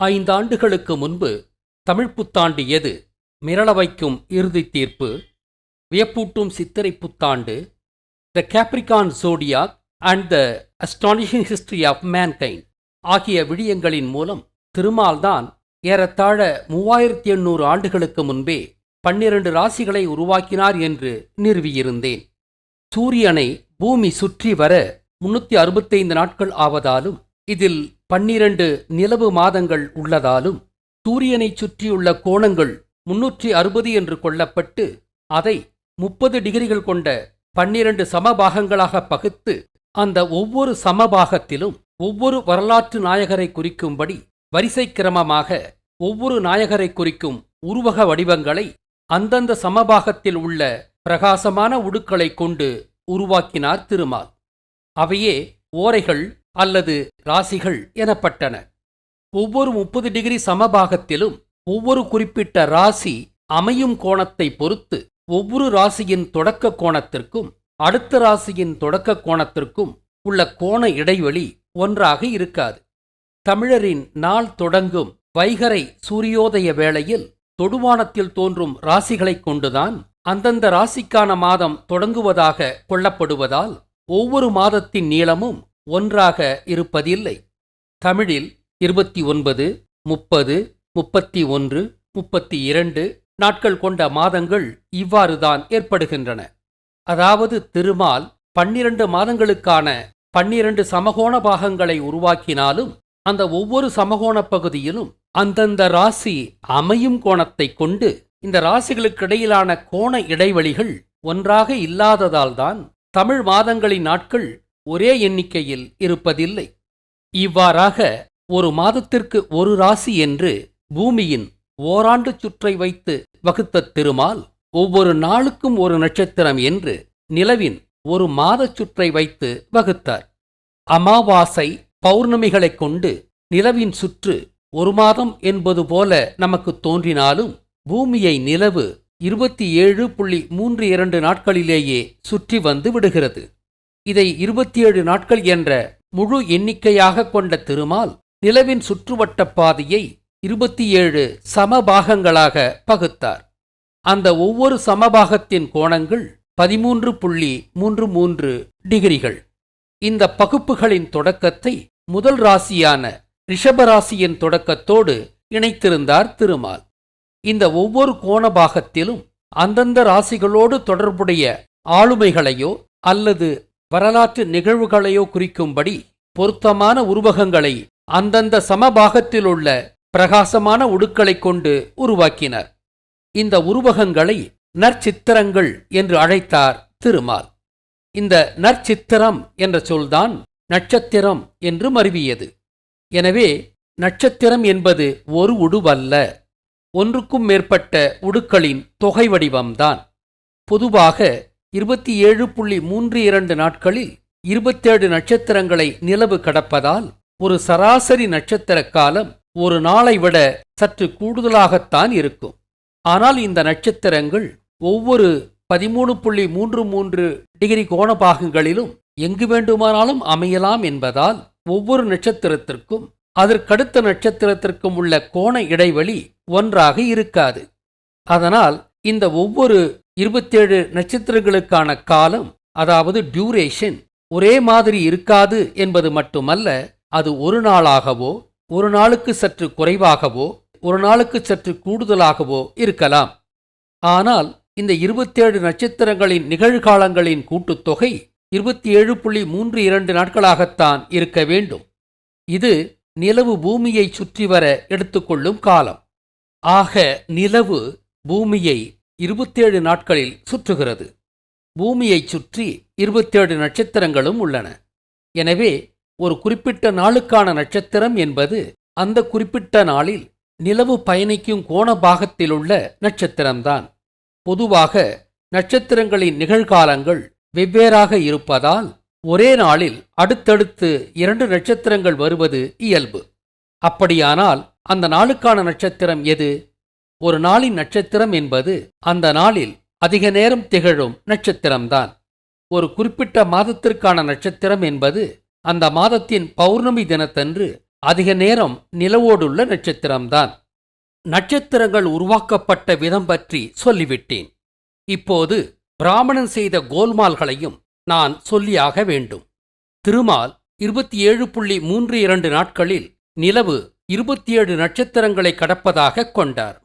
ஐந்தாண்டுகளுக்கு முன்பு தமிழ் புத்தாண்டு எது? மிரள வைக்கும் இறுதி தீர்ப்பு. வியப்பூட்டும் சித்திரை புத்தாண்டு. The Capricorn zodiac and the astonishing history of mankind ஆகிய விடயங்களின் மூலம் திருமால்தான் ஏறத்தாழ மூவாயிரத்தி எண்ணூறு ஆண்டுகளுக்கு முன்பே பன்னிரண்டு ராசிகளை உருவாக்கினார் என்று நிறுவியிருந்தேன். சூரியனை பூமி சுற்றி வர முன்னூத்தி அறுபத்தைந்து நாட்கள் ஆவதாலும் இதில் பன்னிரண்டு நிலவு மாதங்கள் உள்ளதாலும் சூரியனைச் சுற்றியுள்ள கோணங்கள் முன்னூற்றி அறுபது என்று கொள்ளப்பட்டு அதை முப்பது டிகிரிகள் கொண்ட பன்னிரண்டு சமபாகங்களாக பகுத்து அந்த ஒவ்வொரு சமபாகத்திலும் ஒவ்வொரு வரலாற்று நாயகரை குறிக்கும்படி வரிசை கிரமமாக ஒவ்வொரு நாயகரை குறிக்கும் உருவக வடிவங்களை அந்தந்த சமபாகத்தில் உள்ள பிரகாசமான உடுக்களைக் கொண்டு உருவாக்கினார் திருமால். அவையே ஓரைகள் அல்லது ராசிகள் எனப்பட்டன. ஒவ்வொரு முப்பது டிகிரி சமபாகத்திலும் ஒவ்வொரு குறிப்பிட்ட ராசி அமையும் கோணத்தை பொறுத்து ஒவ்வொரு ராசியின் தொடக்க கோணத்திற்கும் அடுத்த ராசியின் தொடக்க கோணத்திற்கும் உள்ள கோண இடைவெளி ஒன்றாக இருக்காது. தமிழரின் நாள் தொடங்கும் வைகரை சூரியோதய வேளையில் தொடுவானத்தில் தோன்றும் ராசிகளைக் கொண்டுதான் அந்தந்த ராசிக்கான மாதம் தொடங்குவதாக கொள்ளப்படுவதால் ஒவ்வொரு மாதத்தின் நீளமும் ஒன்றாக இருப்பதில்லை. தமிழில் இருபத்தி ஒன்பது முப்பது முப்பத்தி ஒன்று முப்பத்தி இரண்டு நாட்கள் கொண்ட மாதங்கள் இவ்வாறுதான் ஏற்படுகின்றன. அதாவது திருமால் பன்னிரண்டு மாதங்களுக்கான பன்னிரண்டு சமகோண பாகங்களை உருவாக்கினாலும் அந்த ஒவ்வொரு சமகோண பகுதியிலும் அந்தந்த ராசி அமையும் கோணத்தைக் கொண்டு இந்த ராசிகளுக்கிடையிலான கோண இடைவெளிகள் ஒன்றாக இல்லாததால்தான் தமிழ் மாதங்களின் நாட்கள் ஒரே எண்ணிக்கையில் இருப்பதில்லை. இவ்வாறாக ஒரு மாதத்திற்கு ஒரு ராசி என்று பூமியின் ஓராண்டு சுற்றை வைத்து வகுத்த திருமால் ஒவ்வொரு நாளுக்கும் ஒரு நட்சத்திரம் என்று நிலவின் ஒரு மாதச் சுற்றை வைத்து வகுத்தார். அமாவாசை பௌர்ணமிகளைக் கொண்டு நிலவின் சுற்று ஒரு மாதம் என்பது போல நமக்கு தோன்றினாலும் பூமியை நிலவு இருபத்தி ஏழு புள்ளி மூன்று இரண்டு நாட்களிலேயே சுற்றி வந்து விடுகிறது. இதை இருபத்தி ஏழு நாட்கள் என்ற முழு எண்ணிக்கையாக கொண்ட திருமால் நிலவின் சுற்றுவட்ட பாதையை இருபத்தி ஏழு சமபாகங்களாக பகுத்தார். அந்த ஒவ்வொரு சமபாகத்தின் கோணங்கள் பதிமூன்று புள்ளி மூன்று மூன்று டிகிரிகள். இந்த பகுப்புகளின் தொடக்கத்தை முதல் ராசியான ரிஷபராசியின் தொடக்கத்தோடு இணைத்திருந்தார் திருமால். இந்த ஒவ்வொரு கோணபாகத்திலும் அந்தந்த ராசிகளோடு தொடர்புடைய ஆளுமைகளையோ அல்லது வரலாற்று நிகழ்வுகளையோ குறிக்கும்படி பொருத்தமான உருவகங்களை அந்தந்த சமபாகத்தில் உள்ள பிரகாசமான உடுக்களைக் கொண்டு உருவாக்கினர். இந்த உருவகங்களை நற்சித்திரங்கள் என்று அழைத்தார் திருமால். இந்த நற்சித்திரம் என்ற சொல்தான் நட்சத்திரம் என்று மருவியது. எனவே நட்சத்திரம் என்பது ஒரு உடுவல்ல ஒன்றுக்கும் மேற்பட்ட உடுக்களின் தொகை வடிவம்தான். பொதுவாக இருபத்தி ஏழு புள்ளி மூன்று இரண்டு நாட்களில் இருபத்தேழு நட்சத்திரங்களை நிலவு கடப்பதால் ஒரு சராசரி நட்சத்திர காலம் ஒரு நாளை விட சற்று கூடுதலாகத்தான் இருக்கும். ஆனால் இந்த நட்சத்திரங்கள் ஒவ்வொரு பதிமூணு புள்ளி மூன்று மூன்று டிகிரி கோண பாகங்களிலும் எங்கு வேண்டுமானாலும் அமையலாம் என்பதால் ஒவ்வொரு நட்சத்திரத்திற்கும் அதற்கடுத்த நட்சத்திரத்திற்கும் உள்ள கோண இடைவெளி ஒன்றாக இருக்காது. அதனால் இந்த ஒவ்வொரு இருபத்தேழு நட்சத்திரங்களுக்கான காலம் அதாவது டியூரேஷன் ஒரே மாதிரி இருக்காது என்பது மட்டுமல்ல அது ஒரு நாளாகவோ ஒரு நாளுக்கு சற்று குறைவாகவோ ஒரு நாளுக்கு சற்று கூடுதலாகவோ இருக்கலாம். ஆனால் இந்த இருபத்தேழு நட்சத்திரங்களின் நிகழ்காலங்களின் கூட்டுத்தொகை இருபத்தி ஏழு புள்ளி மூன்று இரண்டு நாட்களாகத்தான் இருக்க வேண்டும். இது நிலவு பூமியை சுற்றி வர எடுத்துக்கொள்ளும் காலம். ஆக நிலவு பூமியை இருபத்தேழு நாட்களில் சுற்றுகிறது. பூமியைச் சுற்றி இருபத்தேழு நட்சத்திரங்களும் உள்ளன. எனவே ஒரு குறிப்பிட்ட நாளுக்கான நட்சத்திரம் என்பது அந்த குறிப்பிட்ட நாளில் நிலவு பயணிக்கும் கோண பாகத்திலுள்ள நட்சத்திரம்தான். பொதுவாக நட்சத்திரங்களின் நிகழ்காலங்கள் வெவ்வேறாக இருப்பதால் ஒரே நாளில் அடுத்தடுத்து இரண்டு நட்சத்திரங்கள் வருவது இயல்பு. அப்படியானால் அந்த நாளுக்கான நட்சத்திரம் எது? ஒரு நாளின் நட்சத்திரம் என்பது அந்த நாளில் அதிக நேரம் திகழும் நட்சத்திரம்தான். ஒரு குறிப்பிட்ட மாதத்திற்கான நட்சத்திரம் என்பது அந்த மாதத்தின் பௌர்ணமி தினத்தன்று அதிக நேரம் நிலவோடுள்ள நட்சத்திரம்தான். நட்சத்திரங்கள் உருவாக்கப்பட்ட விதம் பற்றி சொல்லிவிட்டேன். இப்போது பிராமணன் செய்த கோல்மால்களையும் நான் சொல்லியாக வேண்டும். திருமால் இருபத்தி ஏழு புள்ளி மூன்று இரண்டு நாட்களில் நிலவு இருபத்தி ஏழு நட்சத்திரங்களை கடப்பதாக கொண்டார்.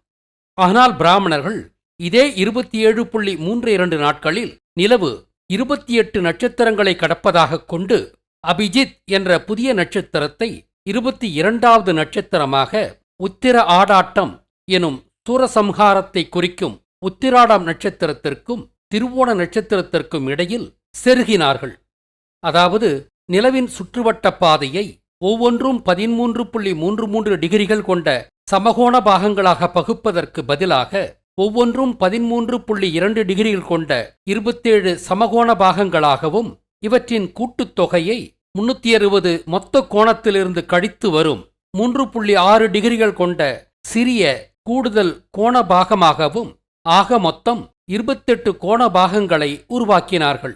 ஆனால் பிராமணர்கள் இதே இருபத்தி ஏழு புள்ளி மூன்று இரண்டு நாட்களில் நிலவு இருபத்தி எட்டு நட்சத்திரங்களை கடப்பதாக கொண்டு அபிஜித் என்ற புதிய நட்சத்திரத்தை இருபத்தி இரண்டாவது நட்சத்திரமாக உத்திர ஆடாட்டம் எனும் சூரசம்ஹாரத்தை குறிக்கும் உத்திராடம் நட்சத்திரத்திற்கும் திருவோண நட்சத்திரத்திற்கும் இடையில் செருகினார்கள். அதாவது நிலவின் சுற்றுவட்ட பாதையை ஒவ்வொன்றும் பதிமூன்று புள்ளி மூன்று மூன்று டிகிரிகள் கொண்ட சமகோண பாகங்களாக பகுப்பதற்கு பதிலாக ஒவ்வொன்றும் பதிமூன்று புள்ளி இரண்டு டிகிரிகள் கொண்ட இருபத்தேழு சமகோண பாகங்களாகவும் இவற்றின் கூட்டுத் தொகையை முன்னூத்தி அறுபது மொத்த கோணத்திலிருந்து கழித்து வரும். மூன்று புள்ளி ஆறு டிகிரிகள் கொண்ட சிறிய கூடுதல் கோண பாகமாகவும் ஆக மொத்தம் இருபத்தெட்டு கோண பாகங்களை உருவாக்கினார்கள்.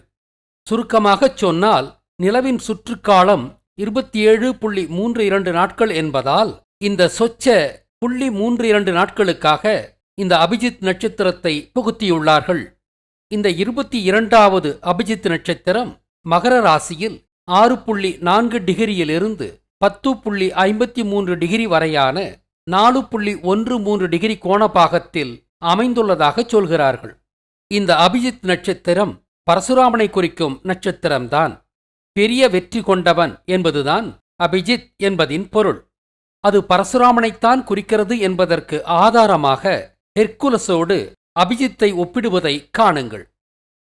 சுருக்கமாகச் சொன்னால் நிலவின் சுற்றுக்காலம் இருபத்தி ஏழு புள்ளி மூன்று இரண்டு நாட்கள் என்பதால் இந்த சொச்ச புள்ளி மூன்று இரண்டு நாட்களுக்காக இந்த அபிஜித் நட்சத்திரத்தை புகுத்தியுள்ளார்கள். இந்த இருபத்தி இரண்டாவது அபிஜித் நட்சத்திரம் மகர ராசியில் ஆறு புள்ளி நான்கு டிகிரியிலிருந்து பத்து புள்ளி ஐம்பத்தி மூன்று டிகிரி வரையான நாலு புள்ளி ஒன்று மூன்று டிகிரி கோணபாகத்தில் அமைந்துள்ளதாக சொல்கிறார்கள். இந்த அபிஜித் நட்சத்திரம் பரசுராமனை குறிக்கும் நட்சத்திரம்தான். பெரிய வெற்றி கொண்டவன் என்பதுதான் அபிஜித் என்பதின் பொருள். அது பரசுராமனைத்தான் குறிக்கிறது என்பதற்கு ஆதாரமாக ஹெர்குலஸோடு அபிஜித்தை ஒப்பிடுவதை காணுங்கள்.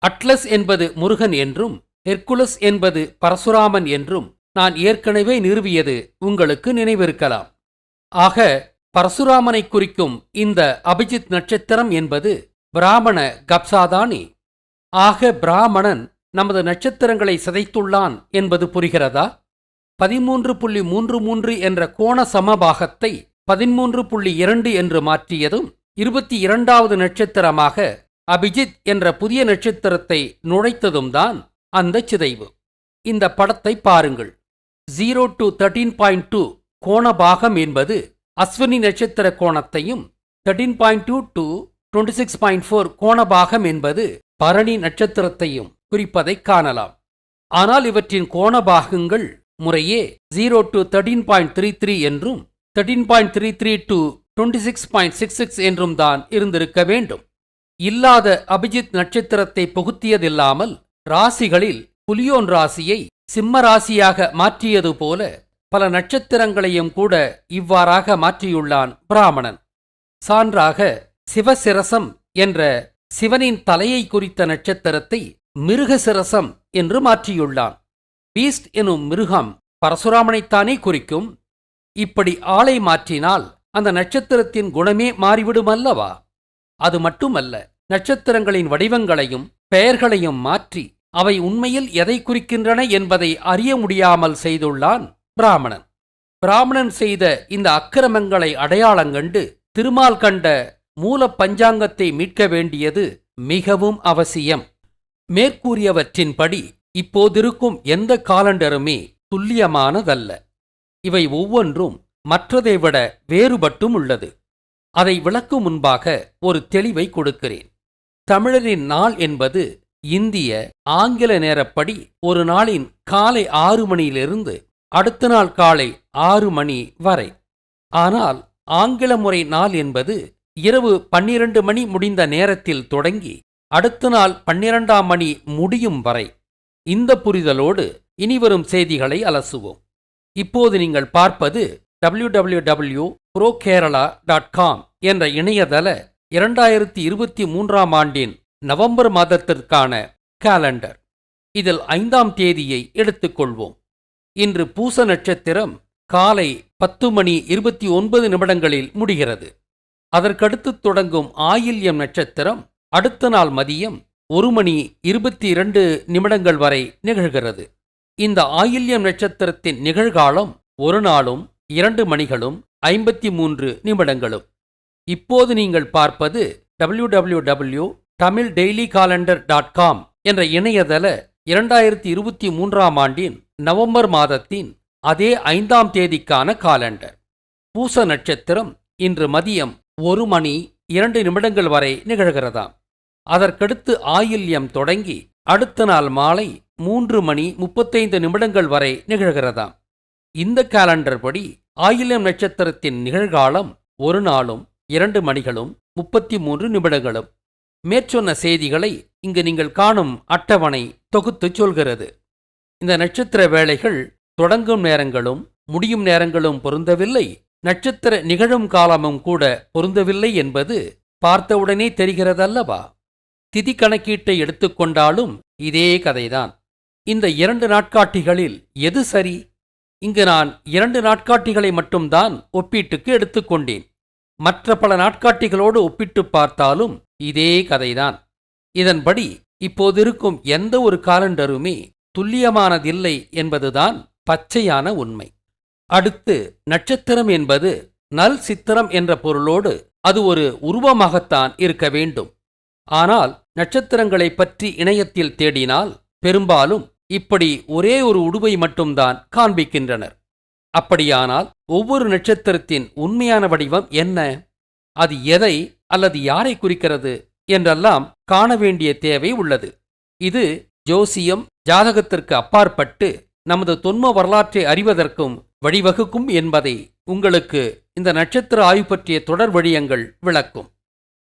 அட்லஸ் என்பது முருகன் என்றும் ஹெர்குலஸ் என்பது பரசுராமன் என்றும் நான் ஏற்கனவே நிறுவியது உங்களுக்கு நினைவிருக்கலாம். ஆக பரசுராமனை குறிக்கும் இந்த அபிஜித் நட்சத்திரம் என்பது பிராமண கப்சாதானி. ஆக பிராமணன் நமது நட்சத்திரங்களை சிதைத்துள்ளான் என்பது புரிகிறதா? பதிமூன்று புள்ளி மூன்று மூன்று என்ற கோண சமபாகத்தை பதிமூன்று புள்ளி இரண்டு என்று மாற்றியதும் இருபத்தி இரண்டாவது நட்சத்திரமாக அபிஜித் என்ற புதிய நட்சத்திரத்தை நுழைத்ததும் தான் அந்த சிதைவு. இந்த படத்தை பாருங்கள். Zero to thirteen point two கோணபாகம் என்பது அஸ்வினி நட்சத்திர கோணத்தையும் thirteen point two to twenty six point four கோணபாகம் என்பது பரணி நட்சத்திரத்தையும் குறிப்பதை காணலாம். ஆனால் இவற்றின் கோணபாகங்கள் முறையே zero to thirteen point three three என்றும் thirteen point three three to twenty six point six six என்றும் தான் இருந்திருக்க வேண்டும். இல்லாத அபிஜித் நட்சத்திரத்தை புகுத்தியதில்லாமல் ராசிகளில் புலியோன் ராசியை சிம்ம ராசியாக மாற்றியது போல பல நட்சத்திரங்களையும் கூட இவ்வாறாக மாற்றியுள்ளான் பிராமணன். சான்றாக சிவசிரசம் என்ற சிவனின் தலையை குறித்த நட்சத்திரத்தை மிருகசிரசம் என்று மாற்றியுள்ளான். பீஸ்ட் எனும் மிருகம் பரசுராமனைத்தானே குறிக்கும். இப்படி ஆளை மாற்றினால் அந்த நட்சத்திரத்தின் குணமே மாறிவிடுமல்லவா? அது மட்டுமல்ல நட்சத்திரங்களின் வடிவங்களையும் பெயர்களையும் மாற்றி அவை உண்மையில் எதை குறிக்கின்றன என்பதை அறிய முடியாமல் செய்துள்ளான் பிராமணன். பிராமணன் செய்த இந்த அக்கிரமங்களை அடையாளங்கண்டு திருமால் கண்ட மூல பஞ்சாங்கத்தை மீட்க வேண்டியது மிகவும் அவசியம். மேற்கூறியவற்றின்படி இப்போதிருக்கும் எந்த காலண்டருமே துல்லியமானதல்ல. இவை ஒவ்வொன்றும் மற்றதை விட வேறுபட்டும் உள்ளது. அதை விளக்கும் முன்பாக ஒரு தெளிவை கொடுக்கிறேன். தமிழரின் நாள் என்பது இந்திய ஆங்கில நேரப்படி ஒரு நாளின் காலை ஆறு மணியிலிருந்து அடுத்த நாள் காலை ஆறு மணி வரை. ஆனால் ஆங்கில முறை நாள் என்பது இரவு பன்னிரண்டு மணி முடிந்த நேரத்தில் தொடங்கி அடுத்த நாள் பன்னிரண்டாம் மணி முடியும் வரை. இந்த புரிதலோடு இனிவரும் செய்திகளை அலசுவோம். இப்போது நீங்கள் பார்ப்பது W W W pro Kerala dot com என்ற இணையதள இரண்டாயிரத்தி இருபத்தி மூன்றாம் ஆண்டின் நவம்பர் மாதத்திற்கான காலண்டர் இதில் ஐந்தாம் தேதியை எடுத்துக்கொள்வோம். இன்று பூச நட்சத்திரம் காலை பத்து மணி இருபத்தி ஒன்பது நிமிடங்களில் முடிகிறது. அதற்கடுத்து தொடங்கும் ஆயில்யம் நட்சத்திரம் அடுத்த நாள் மதியம் ஒரு மணி இருபத்தி இரண்டு நிமிடங்கள் வரை நிகழ்கிறது. இந்த ஆயில்யம் நட்சத்திரத்தின் நிகழ்காலம் ஒரு நாளும் இரண்டு மணிகளும் ஐம்பத்தி மூன்று நிமிடங்களும். இப்போது நீங்கள் பார்ப்பது W W W Tamil daily calendar dot com என்ற இணையதள இரண்டாயிரத்தி இருபத்தி மூன்றாம் ஆண்டின் நவம்பர் மாதத்தின் அதே ஐந்தாம் தேதிக்கான காலண்டர். பூச நட்சத்திரம் இன்று மதியம் ஒரு மணி இரண்டு நிமிடங்கள் வரை நிகழ்கிறதாம். அதற்கடுத்து ஆயில்யம் தொடங்கி அடுத்த நாள் மாலை மூன்று மணி முப்பத்தைந்து நிமிடங்கள் வரை நிகழ்கிறதாம். இந்த காலண்டர் படி ஆயில்யம் நட்சத்திரத்தின் நிகழ்காலம் ஒரு நாளும் இரண்டு மணிகளும் முப்பத்தி மூன்று நிமிடங்களும் மேற்சொன்ன செய்திகளை இங்கு நீங்கள் காணும் அட்டவணை தொகுத்துச் சொல்கிறது. இந்த நட்சத்திர வேளைகள் தொடங்கும் நேரங்களும் முடியும் நேரங்களும் பொருந்தவில்லை. நட்சத்திர நிகழும் காலமும் கூட பொருந்தவில்லை என்பது பார்த்தவுடனே தெரிகிறதல்லவா? திதி கணக்கீட்டை எடுத்துக்கொண்டாலும் இதே கதைதான். இந்த இரண்டு நாட்காட்டிகளில் எது சரி? இங்கு நான் இரண்டு நாட்காட்டிகளை மட்டும்தான் ஒப்பீட்டுக்கு எடுத்துக்கொண்டேன் மற்ற பல நாட்காட்டிகளோடு ஒப்பிட்டுப் பார்த்தாலும் இதே கதைதான். இதன்படி இப்போதிருக்கும் எந்த ஒரு காலண்டருமே துல்லியமானதில்லை என்பதுதான் பச்சையான உண்மை. அடுத்து நட்சத்திரம் என்பது நல் சித்திரம் என்ற பொருளோடு அது ஒரு உருவமாகத்தான் இருக்க வேண்டும். ஆனால் நட்சத்திரங்களைப் பற்றி இணையத்தில் தேடினால் பெரும்பாலும் இப்படி ஒரே ஒரு உடுவை மட்டும்தான் காண்பிக்கின்றனர். அப்படியானால் ஒவ்வொரு நட்சத்திரத்தின் உண்மையான வடிவம் என்ன? அது எதை அல்லது யாரை குறிக்கிறது என்றெல்லாம் காண வேண்டிய தேவை உள்ளது. இது ஜோசியம் ஜாதகத்திற்கு அப்பாற்பட்டு நமது தொன்ம வரலாற்றை அறிவதற்கும் வழிவகுக்கும் என்பதை உங்களுக்கு இந்த நட்சத்திர ஆய்வு பற்றிய தொடர் வழியங்கள் விளக்கும்.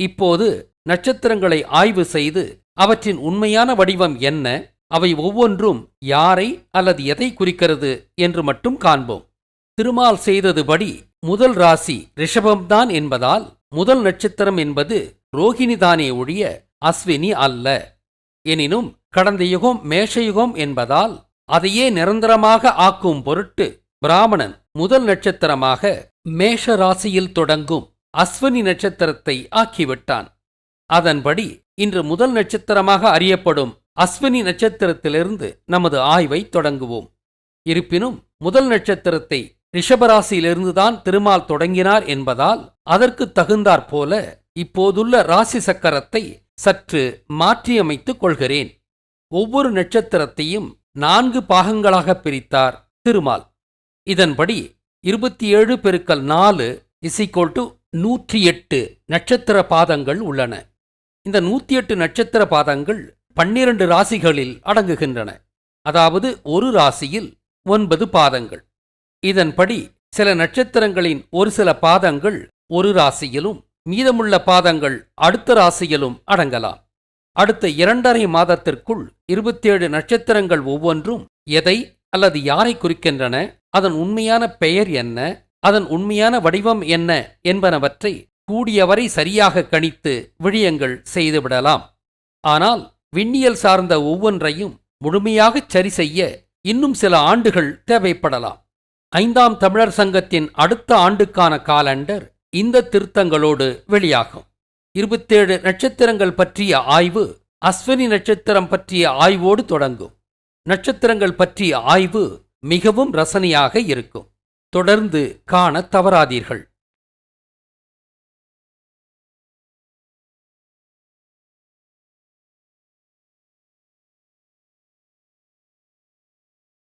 இப்போது நட்சத்திரங்களை ஆய்வு செய்து அவற்றின் உண்மையான வடிவம் என்ன அவை ஒவ்வொன்றும் யாரை அல்லது எதை குறிக்கிறது என்று மட்டும் காண்போம். திருமால் செய்ததுபடி முதல் ராசி ரிஷபம்தான் என்பதால் முதல் நட்சத்திரம் என்பது ரோகிணிதானே ஒழிய அஸ்வினி அல்ல. எனினும் கடந்த யுகம் மேஷயுகம் என்பதால் அதையே நிரந்தரமாக ஆக்கும் பொருட்டு பிராமணன் முதல் நட்சத்திரமாக மேஷ ராசியில் தொடங்கும் அஸ்வினி நட்சத்திரத்தை ஆக்கிவிட்டான். அதன்படி இன்று முதல் நட்சத்திரமாக அறியப்படும் அஸ்வினி நட்சத்திரத்திலிருந்து நமது ஆய்வை தொடங்குவோம். இருப்பினும் முதல் நட்சத்திரத்தை ரிஷபராசியிலிருந்துதான் திருமால் தொடங்கினார் என்பதால் அதற்கு தகுந்தாற் போல இப்போதுள்ள ராசி சக்கரத்தை சற்று மாற்றியமைத்துக் கொள்கிறேன். ஒவ்வொரு நட்சத்திரத்தையும் நான்கு பாகங்களாக பிரித்தார் திருமால். இதன்படி இருபத்தி ஏழு பெருக்கல் நாலு இசைக்கோல் டு நூற்றி எட்டு நட்சத்திர பாதங்கள் உள்ளன. இந்த நூற்றி எட்டு நட்சத்திர பாதங்கள் பன்னிரண்டு ராசிகளில் அடங்குகின்றன. அதாவது ஒரு ராசியில் ஒன்பது பாதங்கள். இதன்படி சில நட்சத்திரங்களின் ஒரு சில பாதங்கள் ஒரு ராசியிலும் மீதமுள்ள பாதங்கள் அடுத்த ராசியிலும் அடங்கலாம். அடுத்த இரண்டரை மாதத்திற்குள் இருபத்தேழு நட்சத்திரங்கள் ஒவ்வொன்றும் எதை அல்லது யாரை குறிக்கின்றன அதன் உண்மையான பெயர் என்ன அதன் உண்மையான வடிவம் என்ன என்பனவற்றை கூடியவரை சரியாக கணித்து விழியங்கள் செய்துவிடலாம். ஆனால் விண்ணியல் சார்ந்த ஒவ்வொன்றையும் முழுமையாகச் சரி செய்ய இன்னும் சில ஆண்டுகள் தேவைப்படலாம். ஐந்தாம் தமிழர் சங்கத்தின் அடுத்த ஆண்டுக்கான காலண்டர் இந்த திருத்தங்களோடு வெளியாகும். இருபத்தேழு நட்சத்திரங்கள் பற்றிய ஆய்வு அஸ்வினி நட்சத்திரம் பற்றிய ஆய்வோடு தொடங்கும். நட்சத்திரங்கள் பற்றிய ஆய்வு மிகவும் ரசனையாக இருக்கும். தொடர்ந்து காண தவறாதீர்கள்.